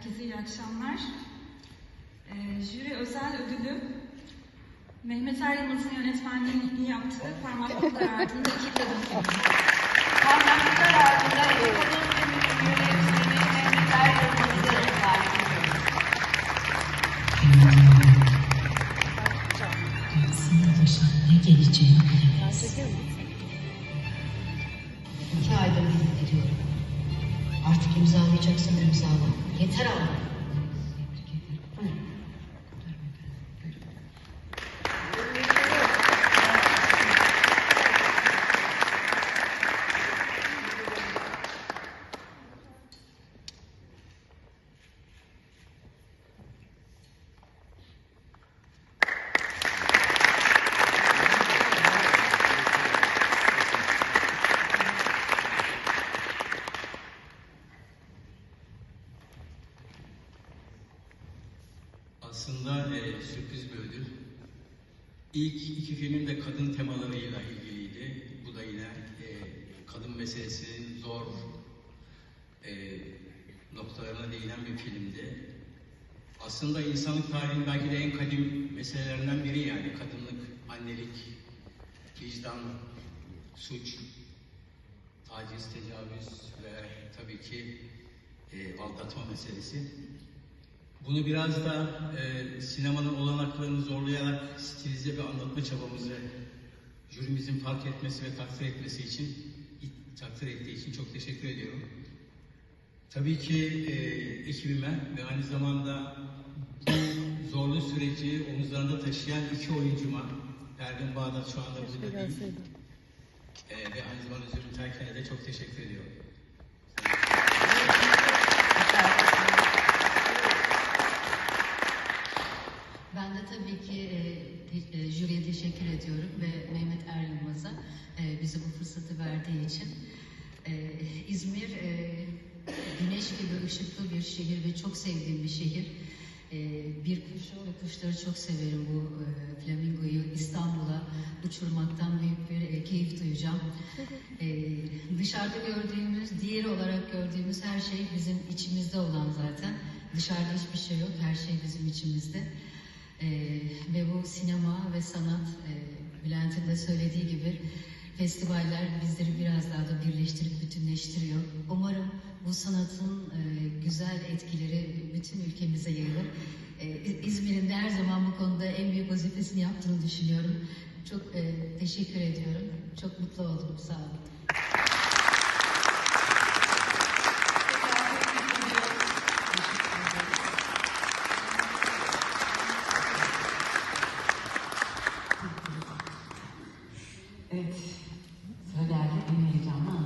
Herkese iyi akşamlar. Ee, jüri özel ödülü Mehmet Er Yılmaz'ın yönetmenliğini yaptığı Parmaklıklar Ardında iki kadın filmi. Parmaklıklar ardında iki kadın filminin yönetmeni Mehmet Er Yılmaz'ı davet ediyorum. Başına ne geleceğini aydır hissediyorum. Artık imzalayacaksan imzala. Yeter ama. Aslında e, sürpriz bir ödül. İlk iki filmim de kadın temalarıyla ilgiliydi. Bu da yine e, kadın meselesinin zor e, noktalarına değinen bir filmdi. Aslında insanlık tarihinin belki de en kadim meselelerinden biri yani kadınlık, annelik, vicdan, suç, taciz, tecavüz ve tabii ki e, aldatma meselesi. Bunu biraz da e, sinemanın olanaklarını zorlayarak stilize bir anlatma çabamızı jürimizin fark etmesi ve takdir etmesi için takdir ettiği için çok teşekkür ediyorum. Tabii ki e, ekibime ve aynı zamanda bu zorlu süreci omuzlarında taşıyan iki oyuncuma Pervin Bağdat şu anda burada değil. E, ve aynı zamanda Zülfü Terken'e de çok teşekkür ediyorum. Ben de tabii ki e, te- e, jüriye teşekkür ediyorum ve Mehmet Er Yılmaz'a e, bize bu fırsatı verdiği için. E, İzmir e, güneş gibi ışıklı bir şehir ve çok sevdiğim bir şehir. E, bir kuşu ve kuşları çok severim bu e, flamingoyu İstanbul'a uçurmaktan büyük bir e, keyif duyacağım. E, dışarıda gördüğümüz, diğeri olarak gördüğümüz her şey bizim içimizde olan zaten. Dışarıda hiçbir şey yok, her şey bizim içimizde. Ee, ve bu sinema ve sanat, e, Bülent'in de söylediği gibi festivaller bizleri biraz daha da birleştirip bütünleştiriyor. Umarım bu sanatın e, güzel etkileri bütün ülkemize yayılır. E, İzmir'in de her zaman bu konuda en büyük vazifesini yaptığını düşünüyorum. Çok e, teşekkür ediyorum. Çok mutlu oldum. Sağ olun.